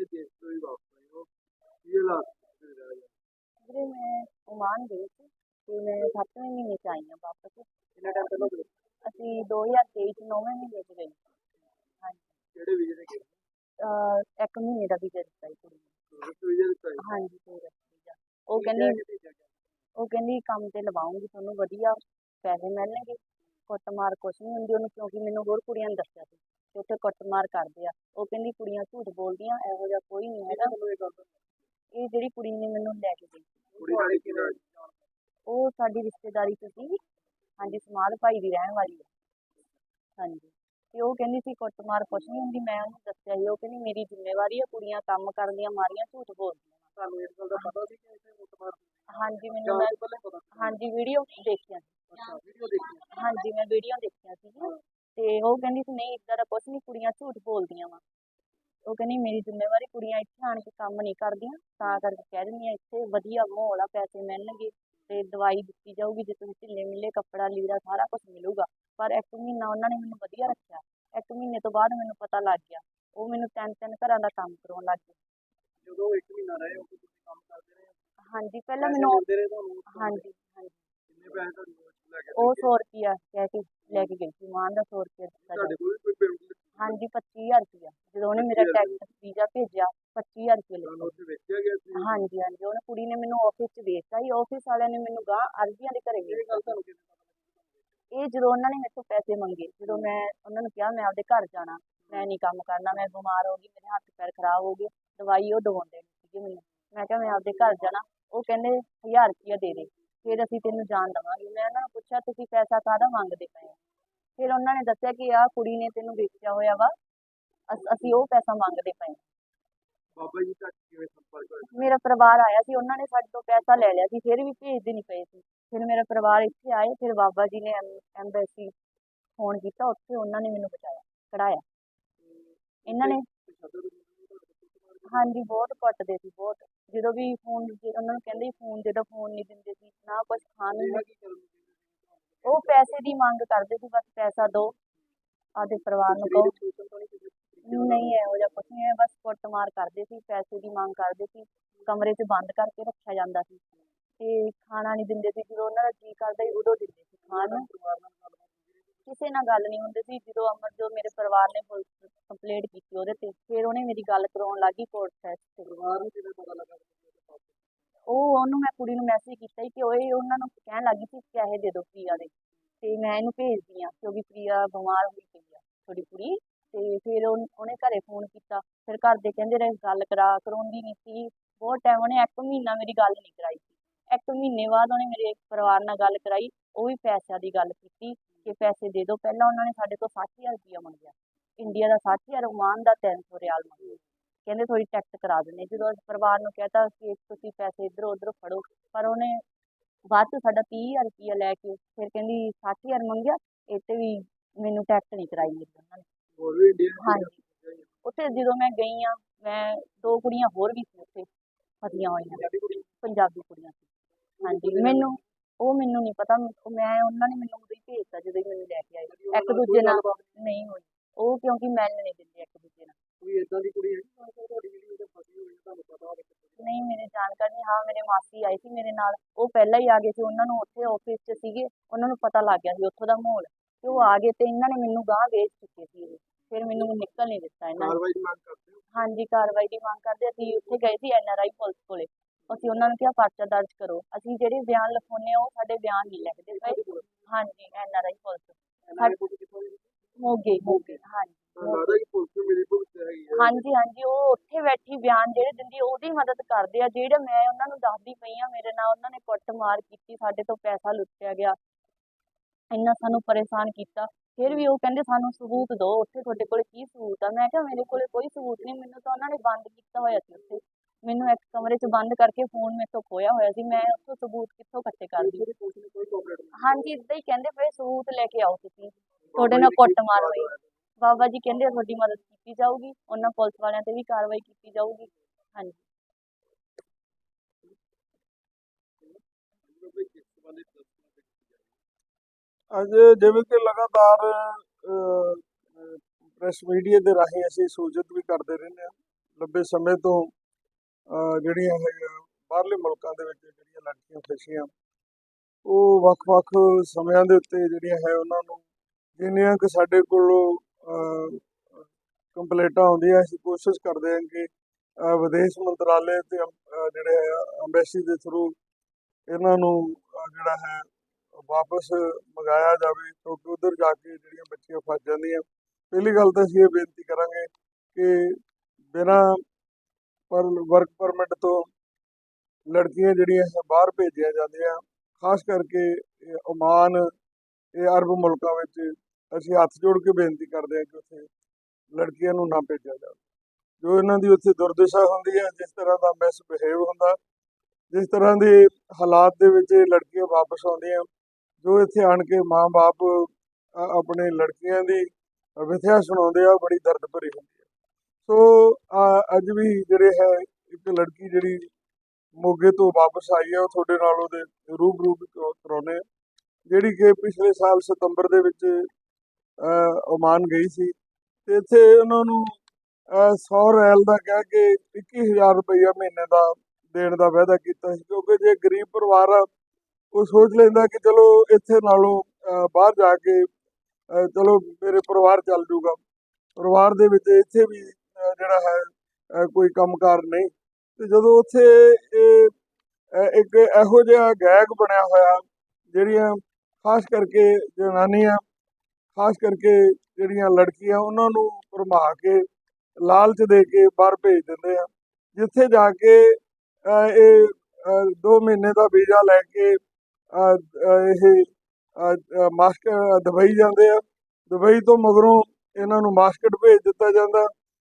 ਜਿਹੜੇ ਦੇਸ਼ ਤੋਂ ਹੀ ਵਾਪਸ ਆਏ ਹੋ ਕੀ ਹਾਲਾਤ ਸੀ ਰਹਿ ਗਏ ਵੀਰੇ ਮੈਂ ਓਮਾਨ ਗਈ ਸੀ ਤੇ ਮੈਂ 7ਵੇਂ ਮਹੀਨੇ ਚ ਆਈ ਹਾਂ ਵਾਪਸ। ਕਿੰਨਾ ਟਾਈਮ ਪਹਿਲਾਂ ਗਏ? ਅਸੀਂ 2023 ਚ 9ਵੇਂ ਮਹੀਨੇ ਚ ਗਏ। ਹਾਂਜੀ। ਕਿਹੜੇ ਵੀਜ਼ੇ ਤੇ ਗਏ? ਅਹ ਇੱਕ ਮਹੀਨੇ ਦਾ ਵੀਜ਼ਾ ਦਿੱਤਾ ਸੀ ਕੁੜੀ ਨੂੰ। ਵੀਜ਼ੇ ਦਿੱਤਾ ਸੀ? ਹਾਂਜੀ ਟੂਰਿਸਟ ਵੀਜ਼ਾ। ਉਹ ਕਹਿੰਦੀ ਉਹ ਕਹਿੰਦੀ ਕੰਮ ਤੇ ਲਵਾਉਂਗੀ ਤੁਹਾਨੂੰ ਵਧੀਆ ਪੈਸੇ ਮਿਲਣਗੇ। ਕੁੱਟਮਾਰ ਕੁਛ ਨਹੀਂ ਹੁੰਦੀ ਉਹਨੂੰ ਕਿਉਂਕਿ ਮੈਨੂੰ ਹੋਰ ਕੁੜੀਆਂ ਨੇ ਦੱਸਿਆ ਸੀ। ਕਿ ਉੱਥੇ ਕੁੱਟਮਾਰ ਕਰਦੇ ਆ। ਉਹ ਕਹਿੰਦੀ ਕੁੜੀਆਂ ਝੂਠ ਬੋਲਦੀਆਂ ਇਹੋ ਜਿਹਾ ਕੋਈ ਨਹੀਂ ਹੈਗਾ। ਇਹ ਜਿਹੜੀ ਕੁੜੀ ਨੇ ਮੈਨੂੰ ਲੈ ਕੇ ਗਈ ਉਹ ਸਾਡੀ ਰਿਸ਼ਤੇਦਾਰੀ ਚ ਸੀ। ਹਾਂਜੀ ਸਮਾਲ ਭਾਈ ਦੀ ਰਹਿਣ ਵਾਲੀ ਹੈ। ਹਾਂਜੀ। ਤੇ ਉਹ ਕਹਿੰਦੀ ਸੀ ਕੁੱਟਮਾਰ ਕੁਛ ਨਹੀਂ ਹੁੰਦੀ ਮੈਂ ਉਹਨੂੰ ਦੱਸਿਆ ਸੀ। ਉਹ ਕਹਿੰਦੀ ਮੇਰੀ ਜ਼ਿੰਮੇਵਾਰੀ ਹੈ ਕੁੜੀਆਂ ਕੰਮ ਕਰਦੀਆਂ ਮਾਰੀਆਂ ਝੂਠ ਬੋਲਦੀਆਂ। ਤੁਹਾਨੂੰ ਇਸ ਗੱਲ ਦਾ ਪਤਾ ਸੀ ਕਿ ਇੱਥੇ ਕੁੱਟਮਾਰ ਹਾਂਜੀ ਮੈਨੂੰ ਤੋਂ ਹਾਂਜੀ ਵੀਡੀਓ ਦੇਖਿਆ ਵੀਡੀਓ ਹਾਂਜੀ ਮੈਂ ਵੀਡੀਓ ਦੇਖਿਆ ਸੀ। ਤੇ ਉਹ ਕਹਿੰਦੀ ਸੀ ਨਹੀਂ ਇਦਾਂ ਦਾ ਕੁਛ ਨਹੀਂ ਕੁੜੀਆਂ ਝੂਠ ਬੋਲਦੀਆਂ ਵਾ। ਉਹ ਕਹਿੰਦੀ ਮੇਰੀ ਜ਼ਿੰਮੇਵਾਰੀ ਕੁੜੀਆਂ ਇੱਥੇ ਆਣ ਕੇ ਕੰਮ ਨਹੀਂ ਕਰਦੀਆਂ ਤਾਂ ਕਰਕੇ ਕਹਿ ਦਿੰਦੀਆਂ ਇੱਥੇ ਵਧੀਆ ਮਾਹੌਲ ਆ ਪੈਸੇ ਮਿਲਣਗੇ ਤੇ ਦਵਾਈ ਦਿੱਤੀ ਜਾਊਗੀ ਜੇ ਤੁਸੀਂ ਢਿੱਲੇ ਮਿੱਲੇ ਕੱਪੜਾ ਲੀੜਾ ਸਾਰਾ ਕੁਝ ਮਿਲੂਗਾ। ਪਰ ਇੱਕ ਮਹੀਨਾ ਉਹਨਾਂ ਨੇ ਮੈਨੂੰ ਵਧੀਆ ਰੱਖਿਆ। ਇੱਕ ਮਹੀਨੇ ਤੋਂ ਬਾਅਦ ਮੈਨੂੰ ਪਤਾ ਲੱਗ ਗਿਆ। ਉਹ ਮੈਨੂੰ ਤਿੰਨ ਤਿੰਨ ਘਰਾਂ ਦਾ ਕੰਮ ਕਰਾਉਣ ਲੱਗ ਗਏ। ਜਦੋਂ ਇੱਕ ਮਹੀਨਾ ਰਹੇ ਉਦੋਂ ਤੁਸੀਂ ਕੰਮ ਕਰਦੇ ਰਹੇ ਹਾਂਜੀ ਪਹਿਲਾਂ ਮੈਨੂੰ ਦਿੰਦੇ ਹਾਂਜੀ ਹਾਂਜੀ। ਕਿੰਨੇ ਪੈਸੇ ਤੁਹਾਨੂੰ ਲੈ ਕੇ ਉਹ 100 ਰੁਪਿਆ ਕਹਿ ਕੇ ਲੈ ਕੇ ਗਈ ਸੀ ਮਾਨ ਦਾ 100 ਰੁਪਿਆ ਦਿੱਤਾ ਤੁਹਾਡੇ। ਕੋਲ ਵੀ ਕੋਈ ਪੇਮੈਂਟ ਹਾਂਜੀ 25000 ਰੁਪਿਆ ਜਦੋਂ ਉਹਨੇ ਮੇਰਾ 25,000 ਟੈਕਸ ਵੀਜ਼ਾ ਭੇਜਿਆ 25000 ਰੁਪਏ ਤੁਹਾਨੂੰ ਲਿਆ ਉੱਥੇ ਵੇਚਿਆ ਗਿਆ ਸੀ? ਹਾਂਜੀ ਹਾਂਜੀ ਉਹਨੇ ਕੁੜੀ ਨੇ ਮੈਨੂੰ ਆਫਿਸ 'ਚ ਵੇਚਤਾ ਸੀ ਆਫਿਸ ਵਾਲਿਆਂ ਨੇ ਮੈਨੂੰ ਗਾਂ ਅਰਜ਼ੀਆਂ ਦੇ ਘਰੇ ਇਹ ਵੇਚਤਾ ਗੱਲ ਤੁਹਾਨੂੰ ਕਿਵੇਂ ਪਤਾ? ਇਹ ਜਦੋਂ ਉਹਨਾਂ ਨੇ ਮੇਰੇ ਤੋਂ ਪੈਸੇ ਮੰਗੇ ਜਦੋਂ ਮੈਂ ਉਹਨਾਂ ਨੂੰ ਕਿਹਾ ਮੈਂ ਆਪਦੇ ਘਰ ਜਾਣਾ ਮੈਂ ਨਹੀਂ ਕੰਮ ਕਰਨਾ ਮੈਂ ਬਿਮਾਰ ਹੋ ਗਈ ਮੇਰੇ ਹੱਥ ਪੈਰ ਖਰਾਬ ਹੋ ਗਏ ਦਵਾਈ ਉਹ ਦਵਾਉਂਦੇ ਨਹੀਂ ਸੀਗੇ ਮੈਨੂੰ। ਮੈਂ ਕਿਹਾ ਮੈਂ ਆਪਦੇ ਘਰ ਜਾਣਾ। ਉਹ ਕਹਿੰਦੇ 1000 ਰੁਪਇਆ ਦੇ ਦੇ। ਫਿਰ ਅਸੀਂ ਤੈਨੂੰ ਜਾਣ ਦੇਵਾਂਗੇ। ਮੈਂ ਉਹਨਾਂ ਨੂੰ ਪੁੱਛਿਆ ਤੁਸੀਂ ਪੈਸਾ ਕਾਹਦਾ ਮੰਗਦੇ ਪਏ ਹੋ? ਫਿਰ ਉਹਨਾਂ ਨੇ ਦੱਸਿਆ ਕਿ ਆਹ ਕੁੜੀ ਨੇ ਤੈਨੂੰ ਵੇਚਿਆ ਹੋਇਆ ਵਾ। ਅਸ- ਅਸੀਂ ਉਹ ਪੈਸਾ ਮੰਗਦੇ ਪਏ ਹਾਂ। ਬਾਬਾ ਜੀ ਤੱਕ ਕਿਵੇਂ ਸੰਪਰਕ ਹੋਇਆ? ਮੇਰਾ ਪਰਿਵਾਰ ਆਇਆ ਸੀ ਉਹਨਾਂ ਨੇ ਸਾਡੇ ਤੋਂ ਪੈਸਾ ਲੈ ਲਿਆ ਸੀ ਫਿਰ ਵੀ ਭੇਜਦੇ ਨਹੀਂ ਪਏ ਸੀ। ਫਿਰ ਮੇਰਾ ਪਰਿਵਾਰ ਇੱਥੇ ਆਏ ਫਿਰ ਬਾਬਾ ਜੀ ਨੇ ਐਮਬੈਸੀ ਫੋਨ ਕੀਤਾ ਉੱਥੇ ਉਹਨਾਂ ਨੇ ਮੈਨੂੰ ਬਚਾਇਆ ਕਢਾਇਆ। ਇਹਨਾਂ ਨੇ ਹਾਂਜੀ ਬਹੁਤ ਕੁੱਟਦੇ ਸੀ ਬਹੁਤ। ਜਦੋਂ ਵੀ ਫੋਨ ਉਹਨਾਂ ਨੂੰ ਕਹਿੰਦੇ ਫੋਨ ਦੇ ਦਿਓ ਫੋਨ ਨਹੀਂ ਦਿੰਦੇ ਸੀ ਨਾ ਕੁਝ ਖਾਣ ਨੂੰ। ਉਹ ਪੈਸੇ ਦੀ ਮੰਗ ਕਰਦੇ ਸੀ ਬਸ ਪੈਸਾ ਦਿਓ ਆਦੇ ਪਰਿਵਾਰ ਨੂੰ ਕਹੋ। ਨਹੀਂ ਨਹੀਂ ਇਹੋ ਜਿਹਾ ਕੁਛ ਨਹੀਂ ਹੈ ਬਸ ਕੁੱਟਮਾਰ ਕਰਦੇ ਸੀ ਪੈਸੇ ਦੀ ਮੰਗ ਕਰਦੇ ਸੀ ਕਮਰੇ 'ਚ ਬੰਦ ਕਰਕੇ ਰੱਖਿਆ ਜਾਂਦਾ ਸੀ। ਤੇ ਖਾਣਾ ਨਹੀਂ ਦਿੰਦੇ ਸੀ ਜਦੋਂ ਉਹਨਾਂ ਦਾ ਜੀ ਕਰਦਾ ਸੀ ਉਦੋਂ ਦਿੰਦੇ ਸੀ ਖਾਣ ਨੂੰ ਪਰਿਵਾਰ ਨਾਲ ਗੱਲਬਾਤ ਹੁੰਦੀ ਰਹੀ ਕਿਸੇ ਨਾਲ ਗੱਲ ਨਹੀਂ ਹੁੰਦੀ ਸੀ। ਜਦੋਂ ਅਮਰ ਜੋ ਮੇਰੇ ਪਰਿਵਾਰ ਨੇ ਪੁਲਿਸ ਕੰਪਲੇਂਟ ਕੀਤੀ ਉਹਦੇ ਤੇ ਫਿਰ ਉਹਨੇ ਮੇਰੀ ਗੱਲ ਕਰਾਉਣ ਲੱਗੀ ਕੋਰਟ ਫੈਸ ਤੇ। ਪਰਿਵਾਰ ਨੂੰ ਕਿਵੇਂ ਪਤਾ ਲੱਗਾ ਕਿ ਤੁਸੀਂ ਉਹਦੇ ਪਾਸ ਉਹ ਉਹਨੂੰ ਮੈਂ ਕੁੜੀ ਨੂੰ ਮੈਸੇਜ ਕੀਤਾ ਕਿ ਓਏ ਉਹਨਾਂ ਨੂੰ ਕਹਿਣ ਲੱਗੀ ਸੀ ਪੈਸੇ ਦੇ ਦਿਓ ਪ੍ਰਿਆ ਦੇ। ਤੇ ਮੈਂ ਇਹਨੂੰ ਭੇਜਦੀ ਆ ਕਿਉਂਕਿ ਪ੍ਰਿਆ ਬਿਮਾਰ ਹੋਈ ਪਈ ਆ ਥੋੜੀ ਕੁੜੀ। ਤੇ ਫਿਰ ਉਹਨ- ਉਹਨੇ ਘਰੇ ਫੋਨ ਕੀਤਾ। ਫਿਰ ਘਰ ਦੇ ਕਹਿੰਦੇ ਰਹੇ ਗੱਲ ਕਰਾ ਕਰਾਉਂਦੀ ਨਹੀਂ ਸੀ। ਬਹੁਤ ਟਾਈਮ ਉਹਨੇ ਇੱਕ ਮਹੀਨਾ ਮੇਰੀ ਗੱਲ ਨਹੀਂ ਕਰਾਈ ਸੀ। ਇੱਕ ਮਹੀਨੇ ਬਾਅਦ ਉਹਨੇ ਮੇਰੇ ਪਰਿਵਾਰ ਨਾਲ ਗੱਲ ਕਰਾਈ ਉਹ ਵੀ ਪੈਸਿਆਂ ਦੀ ਗੱਲ ਕੀਤੀ। ਕਿ ਪੈਸੇ ਦੇ ਦਿਓ। ਪਹਿਲਾਂ ਉਹਨਾਂ ਨੇ ਸਾਡੇ ਤੋਂ 60000 ਰੁਪਇਆ ਮੰਗਿਆ। ਇੰਡੀਆ ਦਾ 60000 ਓਮਾਨ ਦਾ 300 ਰਿਆਲ ਮੰਗਿਆ। ਕਹਿੰਦੇ ਥੋੜੀ ਟੈਕਸ ਕਰਾ ਦਿੰਦੇ। ਜਦੋਂ ਅਸੀਂ ਪਰਿਵਾਰ ਨੂੰ ਕਹਿਤਾ ਕਿ ਤੁਸੀਂ ਪੈਸੇ ਇੱਧਰੋਂ ਉੱਧਰੋਂ ਫੜੋ ਪਰ ਉਹਨੇ ਬਾਅਦ ਚ ਸਾਡਾ 30000 ਰੁਪਇਆ ਲੈ ਕੇ ਫਿਰ ਕਹਿੰਦੀ 60000 ਮੰਗਿਆ ਤੇ ਵੀ ਮੈਨੂੰ ਟੈਕਸ ਨਹੀਂ ਕਰਾਈ ਮੇਰੀ ਉਹਨਾਂ ਨੇ। ਹੋਰ ਵੀ ਇੰਡੀਅਨ ਹਾਂਜੀ। ਉੱਥੇ ਜਦੋਂ ਮੈਂ ਗਈ ਆ ਮੈਂ ਦੋ ਕੁੜੀਆਂ ਹੋਰ ਵੀ ਸੀ ਉੱਥੇ ਫਸੀਆਂ ਹੋਈਆਂ। ਪੰਜਾਬੀ ਕੁੜੀ ਪੰਜਾਬੀ ਕੁੜੀਆਂ ਸੀ। ਹਾਂਜੀ ਮੈਨੂੰ ਉਹ ਮੈਨੂੰ ਨਹੀਂ ਪਤਾ ਮੈਂ ਉਹਨਾਂ ਨੇ ਮੈਨੂੰ ਉਦੋਂ ਹੀ ਭੇਜਤਾ ਜਦੋਂ ਹੀ ਮੈਨੂੰ ਲੈ ਕੇ ਆਏ। ਇੱਕ ਦੂਜੇ ਨਾਲ ਨਹੀਂ ਹੋਈ? ਉਹ ਕਿਉਂਕਿ ਮਿਲਣ ਨਹੀਂ ਦਿੰਦੇ ਇੱਕ ਦੂਜੇ ਨਾਲ। ਕੋਈ ਇਦਾਂ ਦੀ ਕੁੜੀ ਹੈ ਤੁਹਾਡੀ ਜਿਹੜੀ ਉਹਦੇ ਫਸੀ ਹੋਈ ਹੈ ਤੁਹਾਨੂੰ ਪਤਾ ਹੋਵੇ ਨਹੀਂ ਮੇਰੇ ਜਾਣਕਾਰ ਨਹੀਂ। ਹਾਂ ਮੇਰੇ ਮਾਸੀ ਆਏ ਸੀ ਮੇਰੇ ਨਾਲ। ਉਹ ਪਹਿਲਾਂ ਹੀ ਆ ਗਏ ਸੀ। ਉਹਨਾਂ ਨੂੰ ਉੱਥੇ ਆਫਿਸ 'ਚ ਸੀਗੇ। ਉਹਨਾਂ ਨੂੰ ਪਤਾ ਲੱਗ ਗਿਆ ਸੀ ਉੱਥੋਂ ਦਾ ਮਾਹੌਲ। ਤੇ ਉਹ ਆ ਗਏ ਤੇ ਇਹਨਾਂ ਨੇ ਮੈਨੂੰ ਗਾਂਹ ਵੇਚ ਚੁੱਕੇ ਸੀ ਇਹ। ਫਿਰ ਮੈਨੂੰ ਨਿਕਲ ਨਹੀਂ ਦਿੱਤਾ ਇਹਨਾਂ ਨੇ। ਕਾਰਵਾਈ ਦੀ ਮੰਗ ਕਰਦੇ ਹੋ? ਹਾਂਜੀ ਕਾਰਵਾਈ ਦੀ ਮੰਗ ਕਰਦੇ ਅਸੀਂ ਉੱਥੇ ਗਏ ਸੀ ਐਨਆਰਆਈ ਪੁਲਿਸ ਕੋਲੇ। ਅਸੀਂ ਉਹਨਾਂ ਨੂੰ ਕਿਹਾ ਪਰਚਾ ਦਰਜ ਕਰੋ। ਅਸੀਂ ਜਿਹੜੇ ਬਿਆਨ ਲਿਖਾਉਂਦੇ ਆ ਉਹ ਸਾਡੇ ਬਿਆਨ ਨਹੀਂ ਲਿਖਦੇ। ਪਏ ਹਾਂਜੀ ਪੁਲਿਸ। ਦੇ ਕੋਲ ਕਿੱਥੋਂ ਦੀ ਮੋਗੇ ਮੋਗੇ ਹਾਂਜੀ। ਪੁਲਿਸ ਹਾਂਜੀ ਹਾਂਜੀ ਉਹ ਉੱਥੇ ਬੈਠੀ ਬਿਆਨ ਜਿਹੜੇ ਦਿੰਦੀ ਉਹਦੀ ਮਦਦ ਕਰਦੇ ਆ। ਜਿਹੜੇ ਮੈਂ ਉਹਨਾਂ ਨੂੰ ਦੱਸਦੀ ਪਈ ਆ ਮੇਰੇ ਨਾਲ ਉਹਨਾਂ ਨੇ ਕੁੱਟਮਾਰ ਕੀਤੀ ਸਾਡੇ ਤੋਂ ਪੈਸਾ ਲੁੱਟਿਆ ਗਿਆ। ਇੰਨਾ ਸਾਨੂੰ ਪਰੇਸ਼ਾਨ ਕੀਤਾ। ਫਿਰ ਵੀ ਉਹ ਕਹਿੰਦੇ ਸਾਨੂੰ ਸਬੂਤ ਦਿਓ ਉੱਥੇ ਤੁਹਾਡੇ ਕੋਲ ਕੀ ਸਬੂਤ ਆ? ਮੈਂ ਕਿਹਾ ਮੇਰੇ ਕੋਲੇ ਕੋਈ ਸਬੂਤ ਨਹੀਂ ਮੈਨੂੰ ਤਾਂ ਉਹਨਾਂ ਨੇ ਬੰਦ ਕੀਤਾ ਹੋਇਆ ਸੀ ਉੱਥੇ। ਮੈਨੂੰ ਇੱਕ ਕਮਰੇ 'ਚ ਬੰਦ ਕਰਕੇ ਫੋਨ ਮੇਰੇ ਤੋਂ ਖੋਇਆ ਹੋਇਆ ਸੀ ਮੈਂ ਉੱਥੋਂ ਸਬੂਤ ਕਿੱਥੋਂ ਇਕੱਠੇ ਕਰਦੀ ਹਾਂਜੀ ਇਦਾਂ ਹੀ ਕਹਿੰਦੇ ਪਏ ਸਬੂਤ ਲੈ ਕੇ ਆਓ ਤੁਸੀਂ। ਤੁਹਾਡੇ ਨਾਲ ਕੁੱਟਮਾਰ ਹੋਈ। ਬਾਬਾ ਜੀ ਕਹਿੰਦੇ ਤੁਹਾਡੀ ਮਦਦ ਕੀਤੀ ਜਾਊਗੀ ਉਹਨਾਂ ਪੁਲਿਸ ਵਾਲਿਆਂ ਤੇ ਵੀ ਕਾਰਵਾਈ ਕੀਤੀ ਜਾਊਗੀ। ਹਾਂਜੀ। ਅੱਜ ਜਿਵੇਂ ਕਿ ਲਗਾਤਾਰ ਪ੍ਰੈਸ ਮੀਡੀਆ ਦੇ ਰਾਹੀਂ ਅਸੀਂ ਸੂਚਿਤ ਵੀ ਕਰਦੇ ਰਹਿੰਦੇ ਹਾਂ। ਲੰਬੇ ਸਮੇਂ ਤੋਂ ਜਿਹੜੀਆਂ ਹੈਗੀਆਂ ਬਾਹਰਲੇ ਮੁਲਕਾਂ ਦੇ ਵਿੱਚ ਜਿਹੜੀਆਂ ਲੜਕੀਆਂ ਫਸੀਆਂ ਉਹ ਵੱਖ-ਵੱਖ ਸਮਿਆਂ ਦੇ ਉੱਤੇ ਜਿਹੜੀਆਂ ਹੈ ਉਹਨਾਂ ਨੂੰ ਜਿੰਨੀਆਂ ਕਿ ਸਾਡੇ ਕੋਲੋਂ ਅਹ, ਕੰਪਲੇਂਟਾਂ ਆਉਂਦੀਆਂ ਅਸੀਂ ਕੋਸ਼ਿਸ਼ ਕਰਦੇ ਹਾਂ ਕਿ ਵਿਦੇਸ਼ ਮੰਤਰਾਲੇ ਤੇ ਅਹ, ਜਿਹੜੇ ਹੈ ਅੰਬੈਸੀ ਦੇ ਥਰੂ ਇਹਨਾਂ ਨੂੰ ਜਿਹੜਾ ਹੈ ਵਾਪਸ ਮੰਗਾਇਆ ਜਾਵੇ ਕਿਉਂਕਿ ਉਧਰ ਜਾ ਕੇ ਜਿਹੜੀਆਂ ਬੱਚੀਆਂ ਫਸ ਜਾਂਦੀਆਂ। ਪਹਿਲੀ ਗੱਲ ਤਾਂ ਅਸੀਂ ਇਹ ਬੇਨਤੀ ਕਰਾਂਗੇ ਕਿ ਬਿਨਾਂ ਪਰ ਵਰਕ ਪਰਮਿਟ ਤੋਂ ਲੜਕੀਆਂ ਜਿਹੜੀਆਂ ਬਾਹਰ ਭੇਜੀਆਂ ਜਾਂਦੀਆਂ, ਖਾਸ ਕਰਕੇ ਇਹ ਓਮਾਨ ਇਹ ਅਰਬ ਮੁਲਕਾਂ ਵਿੱਚ ਅਸੀਂ ਹੱਥ ਜੋੜ ਕੇ ਬੇਨਤੀ ਕਰਦੇ ਹਾਂ ਕਿ ਉੱਥੇ ਲੜਕੀਆਂ ਨੂੰ ਨਾ ਭੇਜਿਆ ਜਾਵੇ। ਜੋ ਇਹਨਾਂ ਦੀ ਉੱਥੇ ਦੁਰਦਸ਼ਾ ਹੁੰਦੀ ਹੈ, ਜਿਸ ਤਰ੍ਹਾਂ ਦਾ ਮਿਸਬਿਹੇਵ ਹੁੰਦਾ, ਜਿਸ ਤਰ੍ਹਾਂ ਦੇ ਹਾਲਾਤ ਦੇ ਵਿੱਚ ਇਹ ਲੜਕੀਆਂ ਵਾਪਸ ਆਉਂਦੀਆਂ, ਜੋ ਇੱਥੇ ਆਣ ਕੇ ਮਾਂ-ਬਾਪ ਆਪਣੇ ਲੜਕੀਆਂ ਦੀ ਵਿਥਿਆ ਸੁਣਾਉਂਦੇ ਆ ਬੜੀ ਦਰਦ ਭਰੀ ਹੁੰਦੀ ਹੈ। ਸੋ ਅੱਜ ਵੀ ਜਿਹੜੇ ਹੈ, ਇੱਕ ਲੜਕੀ ਜਿਹੜੀ ਮੋਗੇ ਤੋਂ ਵਾਪਸ ਆਈ ਹੈ, ਉਹ ਤੁਹਾਡੇ ਨਾਲ ਉਹਦੇ ਰੂਬਰੂ ਵੀ ਕਰਾਉਂਦੇ ਜਿਹੜੀ ਕਿ ਪਿਛਲੇ ਸਾਲ ਸਤੰਬਰ ਦੇ ਵਿੱਚ ਓਮਾਨ ਗਈ ਸੀ। ਤੇ ਇੱਥੇ ਉਹਨਾਂ ਨੂੰ 100 ਰੈਲ ਦਾ ਕਹਿ ਕੇ 21000 ਰੁਪਈਆ ਮਹੀਨੇ ਦਾ ਦੇਣ ਦਾ ਵਾਅਦਾ ਕੀਤਾ ਸੀ, ਕਿਉਂਕਿ ਜੇ ਗਰੀਬ ਪਰਿਵਾਰ ਆ, ਉਹ ਸੋਚ ਲੈਂਦਾ ਕਿ ਚਲੋ ਇੱਥੇ ਨਾਲੋਂ ਬਾਹਰ ਜਾ ਕੇ ਚਲੋ ਮੇਰੇ ਪਰਿਵਾਰ ਚੱਲ ਜੂਗਾ। ਪਰਿਵਾਰ ਦੇ ਵਿੱਚ ਇੱਥੇ ਵੀ ਜਿਹੜਾ ਹੈ ਅ, ਕੋਈ ਕੰਮਕਾਰ ਨਹੀਂ। ਤੇ ਜਦੋਂ ਉੱਥੇ ਇਹ ਇੱਕ ਇਹੋ ਜਿਹਾ ਗੈਗ ਬਣਿਆ ਹੋਇਆ ਜਿਹੜੀਆਂ ਖਾਸ ਕਰਕੇ ਜਨਾਨੀਆਂ ਖਾਸ ਕਰਕੇ ਜਿਹੜੀਆਂ ਲੜਕੀਆਂ ਉਹਨਾਂ ਨੂੰ ਭਰਮਾ ਕੇ ਲਾਲਚ ਦੇ ਕੇ ਬਾਹਰ ਭੇਜ ਦਿੰਦੇ ਆ। ਜਿੱਥੇ ਜਾ ਕੇ ਇਹ 2 ਮਹੀਨੇ ਦਾ ਵੀਜ਼ਾ ਲੈ ਕੇ ਇਹ ਮਾਸਕ ਦੁਬਈ ਜਾਂਦੇ ਆ। ਦੁਬਈ ਤੋਂ ਮਗਰੋਂ ਇਹਨਾਂ ਨੂੰ ਮਾਸਕਟ ਭੇਜ ਦਿੱਤਾ ਜਾਂਦਾ।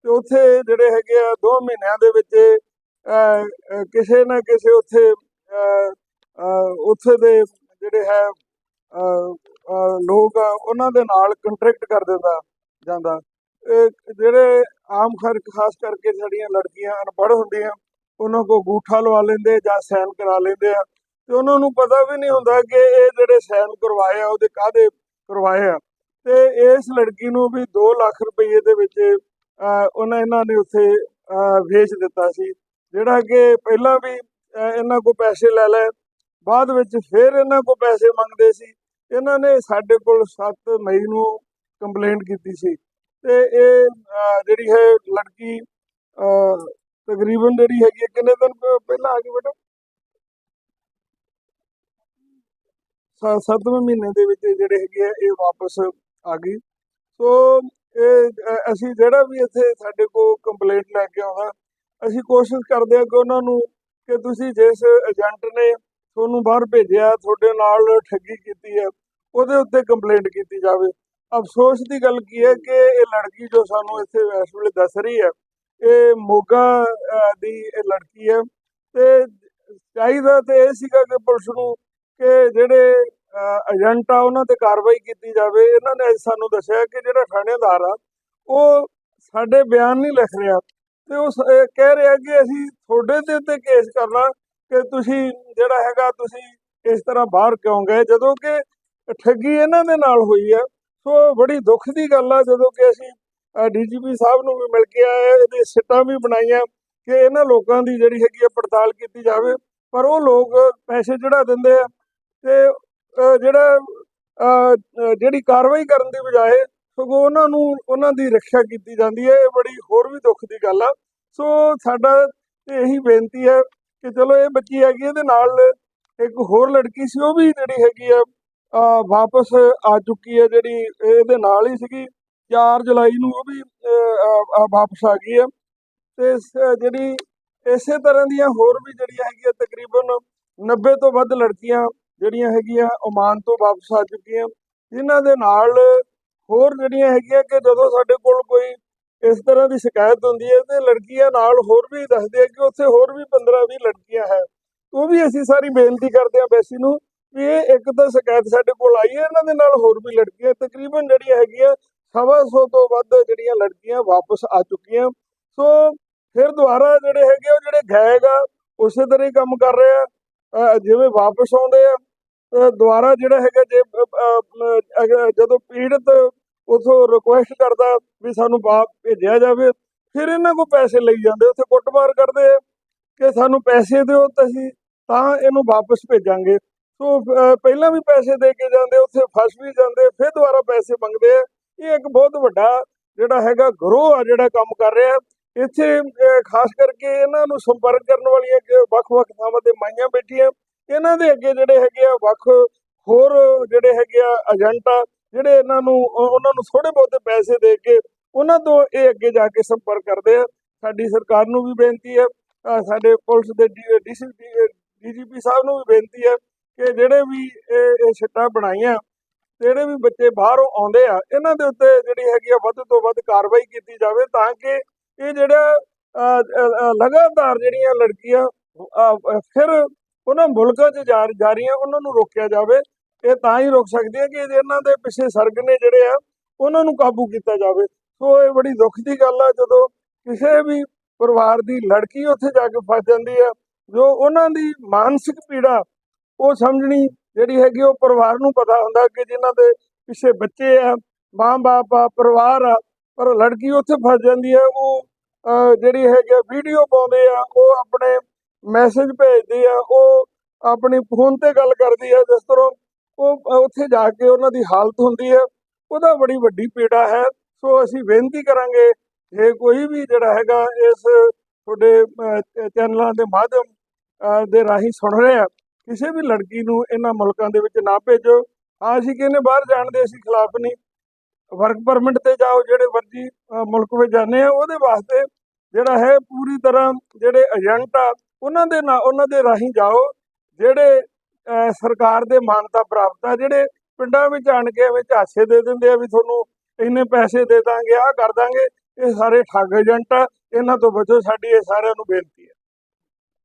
ਤੇ ਉੱਥੇ ਜਿਹੜੇ ਹੈਗੇ ਆ 2 ਮਹੀਨਿਆਂ ਦੇ ਵਿੱਚ ਕਿਸੇ ਨਾ ਕਿਸੇ ਉੱਥੇ ਉੱਥੇ ਦੇ ਜਿਹੜੇ ਹੈ ਲੋਕ ਆ, ਉਹਨਾਂ ਦੇ ਨਾਲ ਕੰਟਰੈਕਟ ਕਰ ਦਿੰਦਾ ਜਾਂਦਾ। ਜਿਹੜੇ ਆਮ ਖਰ ਖਾਸ ਕਰਕੇ ਸਾਡੀਆਂ ਲੜਕੀਆਂ, ਅਨਪੜ੍ਹ ਹੁੰਦੀਆਂ, ਉਹਨਾਂ ਕੋ ਗੂਠਾ ਲਵਾ ਲੈਂਦੇ ਜਾਂ ਸੈਨ ਕਰਾ ਲੈਂਦੇ ਆ। ਤੇ ਉਹਨਾਂ ਨੂੰ ਪਤਾ ਵੀ ਨਹੀਂ ਹੁੰਦਾ ਕਿ ਇਹ ਜਿਹੜੇ ਸੈਨ ਕਰਵਾਏ ਆ, ਉਹਦੇ ਕਾਹਦੇ ਕਰਵਾਏ ਆ। ਤੇ ਇਸ ਲੜਕੀ ਨੂੰ ਵੀ 2 ਲੱਖ ਰੁਪਏ ਦੇ ਵਿੱਚ ਉਹਨਾਂ ਇਹਨਾਂ ਨੇ ਉੱਥੇ ਵੇਚ ਦਿੱਤਾ ਸੀ। ਜਿਹੜਾ ਕਿ ਪਹਿਲਾਂ ਵੀ ਇਹਨਾਂ ਕੋ ਪੈਸੇ ਲੈ ਲਏ। ਬਾਅਦ ਵਿੱਚ ਫਿਰ ਇਹਨਾਂ ਕੋ ਪੈਸੇ ਮੰਗਦੇ ਸੀ। ਇਹਨਾਂ ਨੇ ਸਾਡੇ ਕੋਲ 7 ਮਈ ਨੂੰ ਕੰਪਲੇਂਟ ਕੀਤੀ ਸੀ। ਤੇ ਇਹ ਜਿਹੜੀ ਹੈ ਲੜਕੀ ਤਕਰੀਬਨ ਜਿਹੜੀ ਹੈਗੀ ਹੈ, ਕਿੰਨੇ ਦਿਨ ਪਹਿਲਾਂ ਆ ਗਈ ਬੇਟਾ? ਸ- ਸੱਤਵੇਂ ਮਹੀਨੇ ਦੇ ਵਿੱਚ ਜਿਹੜੇ ਹੈਗੇ ਆ ਇਹ ਵਾਪਸ ਆ ਗਈ। ਸੋ ਇਹ ਅਸੀਂ ਜਿਹੜਾ ਵੀ ਇੱਥੇ ਸਾਡੇ ਕੋਲ ਕੰਪਲੇਂਟ ਲੈ ਕੇ ਆਉਂਦਾ, ਅਸੀਂ ਕੋਸ਼ਿਸ਼ ਕਰਦੇ ਹਾਂ ਕਿ ਉਹਨਾਂ ਨੂੰ ਕਿ ਤੁਸੀਂ ਜਿਸ ਏਜੰਟ ਨੇ ਤੁਹਾਨੂੰ ਬਾਹਰ ਭੇਜਿਆ, ਤੁਹਾਡੇ ਨਾਲ ਠੱਗੀ ਕੀਤੀ ਹੈ, ਉਹਦੇ ਉੱਤੇ ਕੰਪਲੇਂਟ ਕੀਤੀ ਜਾਵੇ। ਅਫਸੋਸ ਦੀ ਗੱਲ ਕੀ ਹੈ ਕਿ ਇਹ ਲੜਕੀ ਜੋ ਸਾਨੂੰ ਇੱਥੇ ਇਸ ਵੇਲੇ ਦੱਸ ਰਹੀ ਹੈ, ਇਹ ਮੋਗਾ ਦੀ ਇਹ ਲੜਕੀ ਹੈ। ਤੇ ਚਾਹੀਦਾ ਤੇ ਇਹ ਸੀਗਾ ਕਿ ਪੁਲਿਸ ਨੂੰ ਕਿ ਜਿਹੜੇ ਏਜੰਟ ਆ, ਉਹਨਾਂ ਤੇ ਕਾਰਵਾਈ ਕੀਤੀ ਜਾਵੇ। ਇਹਨਾਂ ਨੇ ਅੱਜ ਸਾਨੂੰ ਦੱਸਿਆ ਕਿ ਜਿਹੜਾ ਥਾਣੇਦਾਰ ਆ, ਉਹ ਸਾਡੇ ਬਿਆਨ ਨਹੀਂ ਲਿਖ ਰਿਹਾ। ਤੇ ਉਹ ਸ- ਕਹਿ ਰਿਹਾ ਕਿ ਅਸੀਂ ਤੁਹਾਡੇ ਦੇ ਉੱਤੇ ਕੇਸ ਕਰਨਾ, ਕਿ ਤੁਸੀਂ ਜਿਹੜਾ ਹੈਗਾ, ਤੁਸੀਂ ਇਸ ਤਰ੍ਹਾਂ ਬਾਹਰ ਕਿਉਂ ਗਏ? ਜਦੋਂ ਕਿ ਠੱਗੀ ਇਹਨਾਂ ਦੇ ਨਾਲ ਹੋਈ ਆ। ਸੋ ਬੜੀ ਦੁੱਖ ਦੀ ਗੱਲ ਆ, ਜਦੋਂ ਕਿ ਅਸੀਂ ਡੀਜੀਪੀ ਸਾਹਿਬ ਨੂੰ ਵੀ ਮਿਲ ਕੇ ਆਏ, ਇਹਦੇ ਸਿੱਟਾਂ ਵੀ ਬਣਾਈਆਂ ਕਿ ਇਹਨਾਂ ਲੋਕਾਂ ਦੀ ਜਿਹੜੀ ਹੈਗੀ ਆ ਪੜਤਾਲ ਕੀਤੀ ਜਾਵੇ। ਪਰ ਉਹ ਲੋਕ ਪੈਸੇ ਚੜਾ ਦਿੰਦੇ ਆ ਤੇ ਜਿਹੜਾ ਜਿਹੜੀ ਕਾਰਵਾਈ ਕਰਨ ਦੀ ਬਜਾਏ ਸਗੋਂ ਉਹਨਾਂ ਨੂੰ, ਉਹਨਾਂ ਦੀ ਰੱਖਿਆ ਕੀਤੀ ਜਾਂਦੀ ਹੈ। ਇਹ ਬੜੀ ਹੋਰ ਵੀ ਦੁੱਖ ਦੀ ਗੱਲ ਆ। ਸੋ ਸਾਡਾ ਇਹੀ ਬੇਨਤੀ ਹੈ ਕਿ ਚਲੋ ਇਹ ਬੱਚੀ ਹੈਗੀ ਇਹਦੇ ਨਾਲ ਇੱਕ ਹੋਰ ਲੜਕੀ ਸੀ, ਉਹ ਵੀ ਜਿਹੜੀ ਹੈਗੀ ਆ ਵਾਪਸ ਆ ਚੁੱਕੀ ਹੈ, ਜਿਹੜੀ ਇਹਦੇ ਨਾਲ ਹੀ ਸੀਗੀ। 4 ਜੁਲਾਈ ਨੂੰ ਉਹ ਵੀ ਵਾਪਸ ਆ ਗਈ ਹੈ। ਤੇ ਜਿਹੜੀ ਇਸੇ ਤਰ੍ਹਾਂ ਦੀਆਂ ਹੋਰ ਵੀ ਜਿਹੜੀਆਂ ਹੈਗੀਆਂ ਤਕਰੀਬਨ 90 ਤੋਂ ਵੱਧ ਲੜਕੀਆਂ ਜਿਹੜੀਆਂ ਹੈਗੀਆਂ ਓਮਾਨ ਤੋਂ ਵਾਪਸ ਆ ਚੁੱਕੀਆਂ। ਜਿਨ੍ਹਾਂ ਦੇ ਨਾਲ ਹੋਰ ਜਿਹੜੀਆਂ ਹੈਗੀਆਂ ਕਿ ਜਦੋਂ ਸਾਡੇ ਕੋਲ ਕੋਈ ਇਸ ਤਰ੍ਹਾਂ ਦੀ ਸ਼ਿਕਾਇਤ ਹੁੰਦੀ ਹੈ ਤੇ ਲੜਕੀਆਂ ਨਾਲ ਹੋਰ ਵੀ ਦੱਸਦੇ ਆ ਕਿ ਉੱਥੇ ਹੋਰ ਵੀ 15 20 ਲੜਕੀਆਂ ਹੈ। ਉਹ ਵੀ ਅਸੀਂ ਸਾਰੀ ਬੇਨਤੀ ਕਰਦੇ ਹਾਂ ਬੈਸੀ ਨੂੰ ਵੀ ਇਹ ਇੱਕ ਤਾਂ ਸ਼ਿਕਾਇਤ ਸਾਡੇ ਕੋਲ ਆਈ ਹੈ, ਇਹਨਾਂ ਦੇ ਨਾਲ ਹੋਰ ਵੀ ਲੜਕੀਆਂ, ਤਕਰੀਬਨ ਜਿਹੜੀਆਂ ਹੈਗੀਆਂ ਸਵਾ ਸੌ ਤੋਂ ਵੱਧ ਜਿਹੜੀਆਂ ਲੜਕੀਆਂ ਵਾਪਸ ਆ ਚੁੱਕੀਆਂ। ਸੋ ਫਿਰ ਦੁਬਾਰਾ ਜਿਹੜੇ ਹੈਗੇ ਉਹ ਜਿਹੜੇ ਗਾਇਕ ਆ, ਉਸੇ ਤਰ੍ਹਾਂ ਹੀ ਕੰਮ ਕਰ ਰਹੇ ਆ। ਜਿਵੇਂ ਵਾਪਸ ਆਉਂਦੇ ਆ ਅਹ ਦੁਬਾਰਾ ਜਿਹੜਾ ਹੈਗਾ ਜੇ ਜਦੋਂ ਪੀੜਤ ਉਥੋਂ ਰਿਕੁਐਸਟ ਕਰਦਾ ਵੀ ਸਾਨੂੰ ਬਾਪ ਭੇਜਿਆ ਜਾਵੇ, ਫਿਰ ਇਹਨਾਂ ਕੋਲ ਪੈਸੇ ਲਈ ਜਾਂਦੇ ਉੱਥੇ ਕੁੱਟਮਾਰ ਕਰਦੇ ਆ ਕਿ ਸਾਨੂੰ ਪੈਸੇ ਦਿਓ ਤੁਸੀਂ ਤਾਂ ਇਹਨੂੰ ਵਾਪਸ ਭੇਜਾਂਗੇ। ਸੋ ਪਹਿਲਾਂ ਵੀ ਪੈਸੇ ਦੇ ਕੇ ਜਾਂਦੇ, ਉੱਥੇ ਫਸ ਵੀ ਜਾਂਦੇ, ਫਿਰ ਦੁਬਾਰਾ ਪੈਸੇ ਮੰਗਦੇ ਆ। ਇਹ ਇੱਕ ਬਹੁਤ ਵੱਡਾ ਜਿਹੜਾ ਹੈਗਾ ਗਰੋਹ ਆ ਜਿਹੜਾ ਕੰਮ ਕਰ ਰਿਹਾ। ਇੱਥੇ ਖਾਸ ਕਰਕੇ ਇਹਨਾਂ ਨੂੰ ਸੰਪਰਕ ਕਰਨ ਵਾਲੀਆਂ ਵੱਖ-ਵੱਖ ਥਾਵਾਂ ਤੇ ਮਾਈਆਂ ਬੈਠੀਆਂ। ਇਹਨਾਂ ਦੇ ਅੱਗੇ ਜਿਹੜੇ ਹੈਗੇ ਆ ਵੱਖ ਹੋਰ ਜਿਹੜੇ ਹੈਗੇ ਆ ਏਜੰਟ ਆ ਜਿਹੜੇ ਇਹਨਾਂ ਨੂੰ ਉਹਨਾਂ ਨੂੰ ਥੋੜੇ ਬਹੁਤੇ ਪੈਸੇ ਦੇ ਕੇ ਉਹਨਾਂ ਤੋਂ ਇਹ ਅੱਗੇ ਜਾ ਕੇ ਸੰਪਰਕ ਕਰਦੇ ਆ। ਸਾਡੀ ਸਰਕਾਰ ਨੂੰ ਵੀ ਬੇਨਤੀ ਹੈ ਸਾਡੇ ਪੁਲਿਸ ਦੇ ਡੀਜੀਪੀ ਸਾਹਿਬ ਨੂੰ ਵੀ ਬੇਨਤੀ ਹੈ ਕਿ ਜਿਹੜੇ ਵੀ ਇਹ ਇਹ ਸਿੱਟਾਂ ਬਣਾਈਆਂ ਜਿਹੜੇ ਵੀ ਬੱਚੇ ਬਾਹਰੋਂ ਆਉਂਦੇ ਆ ਇਹਨਾਂ ਦੇ ਉੱਤੇ ਜਿਹੜੀ ਹੈਗੀ ਆ ਵੱਧ ਤੋਂ ਵੱਧ ਕਾਰਵਾਈ ਕੀਤੀ ਜਾਵੇ ਤਾਂ ਕਿ ਇਹ ਜਿਹੜਾ ਅਹ, ਲਗਾਤਾਰ ਜਿਹੜੀਆਂ ਲੜਕੀਆਂ ਫਿਰ ਉਹਨਾਂ ਮੁਲਕਾਂ 'ਚ ਜਾ ਜਾ ਰਹੀਆਂ ਉਹਨਾਂ ਨੂੰ ਰੋਕਿਆ ਜਾਵੇ, ਇਹ ਤਾਂ ਹੀ ਰੁਕ ਸਕਦੀਆਂ ਕਿ ਇਹਨਾਂ ਦੇ ਪਿੱਛੇ ਸਰਗ ਨੇ ਜਿਹੜੇ ਆ, ਉਹਨਾਂ ਨੂੰ ਕਾਬੂ ਕੀਤਾ ਜਾਵੇ। ਸੋ ਇਹ ਬੜੀ ਦੁੱਖ ਦੀ ਗੱਲ ਆ, ਜਦੋਂ ਕਿਸੇ ਵੀ ਪਰਿਵਾਰ ਦੀ ਲੜਕੀ ਉੱਥੇ ਜਾ ਕੇ ਫਸ ਜਾਂਦੀ ਆ, ਜੋ ਉਹਨਾਂ ਦੀ ਮਾਨਸਿਕ ਪੀੜਾ, ਉਹ ਸਮਝਣੀ ਜਿਹੜੀ ਹੈਗੀ ਉਹ ਪਰਿਵਾਰ ਨੂੰ ਪਤਾ ਹੁੰਦਾ ਕਿ ਜਿਨ੍ਹਾਂ ਦੇ ਪਿੱਛੇ ਬੱਚੇ ਆ ਮਾਂ-ਬਾਪ ਆ, ਪਰਿਵਾਰ ਆ, ਪਰ ਲੜਕੀ ਉੱਥੇ ਫਸ ਜਾਂਦੀ ਹੈ ਉਹ ਜਿਹੜੀ ਹੈਗੀ ਵੀਡੀਓ ਪਾਉਂਦੇ ਆ, ਉਹ ਆਪਣੇ ਮੈਸੇਜ ਭੇਜਦੀ ਆ, ਉਹ ਆਪਣੀ ਫੋਨ ਤੇ ਗੱਲ ਕਰਦੀ ਆ, ਜਿਸ ਤਰ੍ਹਾਂ ਉਹ ਉੱਥੇ ਜਾ ਕੇ ਉਹਨਾਂ ਦੀ ਹਾਲਤ ਹੁੰਦੀ ਹੈ ਉਹਦਾ ਬੜੀ ਵੱਡੀ ਪੀੜਾ ਹੈ। ਸੋ ਅਸੀਂ ਬੇਨਤੀ ਕਰਾਂਗੇ, ਜੇ ਕੋਈ ਵੀ ਜਿਹੜਾ ਹੈਗਾ ਇਸ ਤੁਹਾਡੇ ਚੈਨਲਾਂ ਦੇ ਮਾਧਿਅਮ ਦੇ ਰਾਹੀਂ ਸੁਣ ਰਿਹਾ, ਕਿਸੇ ਵੀ ਲੜਕੀ ਨੂੰ ਇਹਨਾਂ ਮੁਲਕਾਂ ਦੇ ਵਿੱਚ ਨਾ ਭੇਜੋ। ਹਾਂ, ਅਸੀਂ ਕਹਿੰਦੇ ਬਾਹਰ ਜਾਣ ਦੇ ਅਸੀਂ ਖਿਲਾਫ ਨਹੀਂ। ਵਰਕ ਪਰਮਿਟ ਤੇ ਜਾਓ, ਜਿਹੜੇ ਮਰਜ਼ੀ ਮੁਲਕ ਵਿੱਚ ਜਾਂਦੇ ਆ, ਉਹਦੇ ਵਾਸਤੇ ਜਿਹੜਾ ਹੈ ਪੂਰੀ ਤਰ੍ਹਾਂ ਜਿਹੜੇ ਏਜੰਟ ਆ ਉਹਨਾਂ ਦੇ ਨਾਲ ਉਹਨਾਂ ਦੇ ਰਾਹੀਂ ਜਾਓ, ਜਿਹੜੇ ਸਰਕਾਰ ਦੇ ਮਾਨਤਾ ਪ੍ਰਾਪਤ ਆ, ਜਿਹੜੇ ਪਿੰਡਾਂ ਵਿੱਚ ਆਣ ਕੇ ਐਵੇਂ ਝਾਸੇ ਦੇ ਦਿੰਦੇ ਆ ਵੀ ਤੁਹਾਨੂੰ ਇੰਨੇ ਪੈਸੇ ਦੇ ਦਾਂਗੇ, ਆਹ ਕਰ ਦਾਂਗੇ, ਇਹ ਸਾਰੇ ਠੱਗ ਏਜੰਟ ਆ, ਇਹਨਾਂ ਤੋਂ ਬਚੋ, ਸਾਡੀ ਇਹ ਸਾਰਿਆਂ ਨੂੰ ਬੇਨਤੀ ਹੈ